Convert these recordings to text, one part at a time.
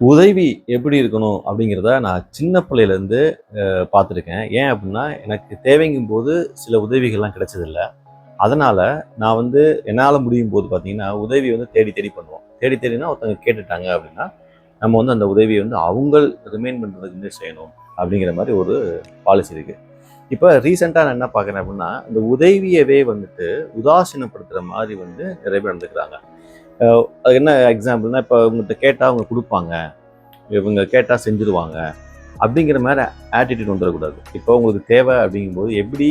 உதவி எப்படி இருக்கணும் அப்படிங்கிறத நான் சின்ன பிள்ளையிலேருந்து பார்த்துருக்கேன். ஏன் அப்படின்னா எனக்கு தேவைங்கும் போது சில உதவிகள்லாம் கிடைச்சதில்ல. அதனால் நான் வந்து என்னால் முடியும் போது பார்த்தீங்கன்னா உதவி வந்து தேடி தேடி பண்ணுவோம். தேடி தேடினா ஒருத்தவங்க கேட்டுட்டாங்க அப்படின்னா நம்ம வந்து அந்த உதவியை வந்து அவங்க ரிமைன் பண்ணுறதுக்கு செய்யணும் அப்படிங்கிற மாதிரி ஒரு பாலிசி இருக்குது இப்போ ரீசெண்டாக நான் என்ன பார்க்குறேன் அப்படின்னா இந்த உதவியவே வந்துட்டு உதாசீனப்படுத்துகிற மாதிரி வந்து நிறைய பேர் நடந்துக்கிறாங்க. அது என்ன எக்ஸாம்பிள்னா இப்போ இவங்ககிட்ட கேட்டால் அவங்க கொடுப்பாங்க. இவங்க கேட்டால் செஞ்சுருவாங்க. அப்படிங்கிற மாதிரி ஆட்டிடியூட் வந்துடக்கூடாது. இப்போ உங்களுக்கு தேவை அப்படிங்கும்போது எப்படி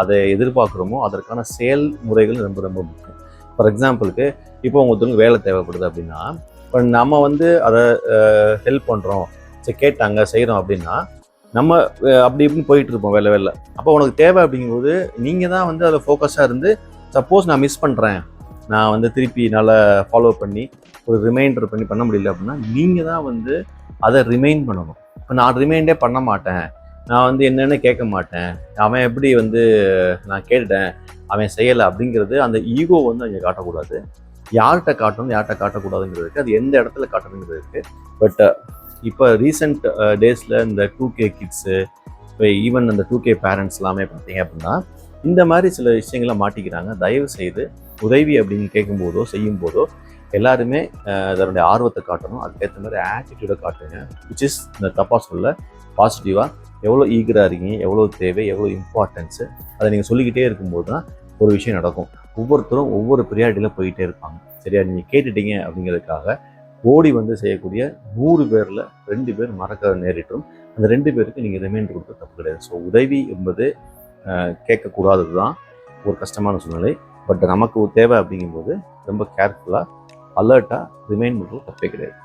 அதை எதிர்பார்க்குறோமோ அதற்கான செயல்முறைகள் ரொம்ப ரொம்ப முக்கியம். ஃபார் எக்ஸாம்பிளுக்கு இப்போ ஒருத்தவங்களுக்கு வேலை தேவைப்படுது அப்படின்னா இப்போ நம்ம வந்து அதை ஹெல்ப் பண்ணுறோம் சரி கேட்டாங்க செய்கிறோம் அப்படின்னா நம்ம அப்படி இப்படின்னு போயிட்டு இருப்போம் வேலை வேலை. அப்போ உனக்கு தேவை அப்படிங்கும்போது நீங்கள் தான் வந்து அதில் ஃபோக்கஸாக இருந்து சப்போஸ் நான் மிஸ் பண்ணுறேன் நான் வந்து திருப்பி என்னால் ஃபாலோ பண்ணி ஒரு ரிமைண்டர் பண்ணி பண்ண முடியல அப்படின்னா நீங்கள் தான் வந்து அதை ரிமைண்ட் பண்ணணும். இப்போ நான் ரிமைண்டே பண்ண மாட்டேன். நான் வந்து என்னென்னு கேட்க மாட்டேன். அவன் எப்படி வந்து நான் கேட்டுட்டேன் அவன் செய்யலை அப்படிங்கிறது அந்த ஈகோ வந்து அங்கே காட்டக்கூடாது. யார்கிட்ட காட்டணும் யார்கிட்ட காட்டக்கூடாதுங்கிறதுக்கு அது எந்த இடத்துல காட்டணுங்கிறது இருக்குது பட் இப்போ ரீசெண்ட் டேஸில் இந்த டூ கே கிட்ஸு இப்போ ஈவன் அந்த டூ கே பேரண்ட்ஸ் எல்லாமே பார்த்தீங்க அப்படின்னா இந்த மாதிரி சில விஷயங்களை மாட்டிக்கிறாங்க. தயவு செய்து உதவி அப்படின்னு கேட்கும்போதோ செய்யும் போதோ எல்லாருமே அதனுடைய ஆர்வத்தை காட்டணும். அதுக்கேற்ற மாதிரி ஆட்டிடியூடை காட்டுங்க. விச் இஸ் இந்த தப்பாக சொல்ல பாசிட்டிவாக எவ்வளோ ஈகராக இருக்கீங்க எவ்வளோ தேவை எவ்வளோ இம்பார்ட்டன்ஸு அதை நீங்கள் சொல்லிக்கிட்டே இருக்கும்போது தான் ஒரு விஷயம் நடக்கும். ஒவ்வொருத்தரும் ஒவ்வொரு ப்ரியாரிட்டியில் போயிட்டே இருப்பாங்க. சரியா? நீங்கள் கேட்டுட்டீங்க அப்படிங்கிறதுக்காக ஓடி வந்து செய்யக்கூடிய நூறு பேரில் ரெண்டு பேர் மறக்க நேரிட்டும் அந்த ரெண்டு பேருக்கு நீங்கள் ரிமைண்டர் கொடுக்க தப்பு கிடையாது. ஸோ உதவி என்பது கேட்கக்கூடாதது தான் ஒரு கஷ்டமான சூழ்நிலை. பட் நமக்கு தேவை அப்படிங்கும்போது ரொம்ப கேர்ஃபுல்லாக அலர்ட்டாக ரிமைன் பண்ணுறது தப்பே கிடையாது.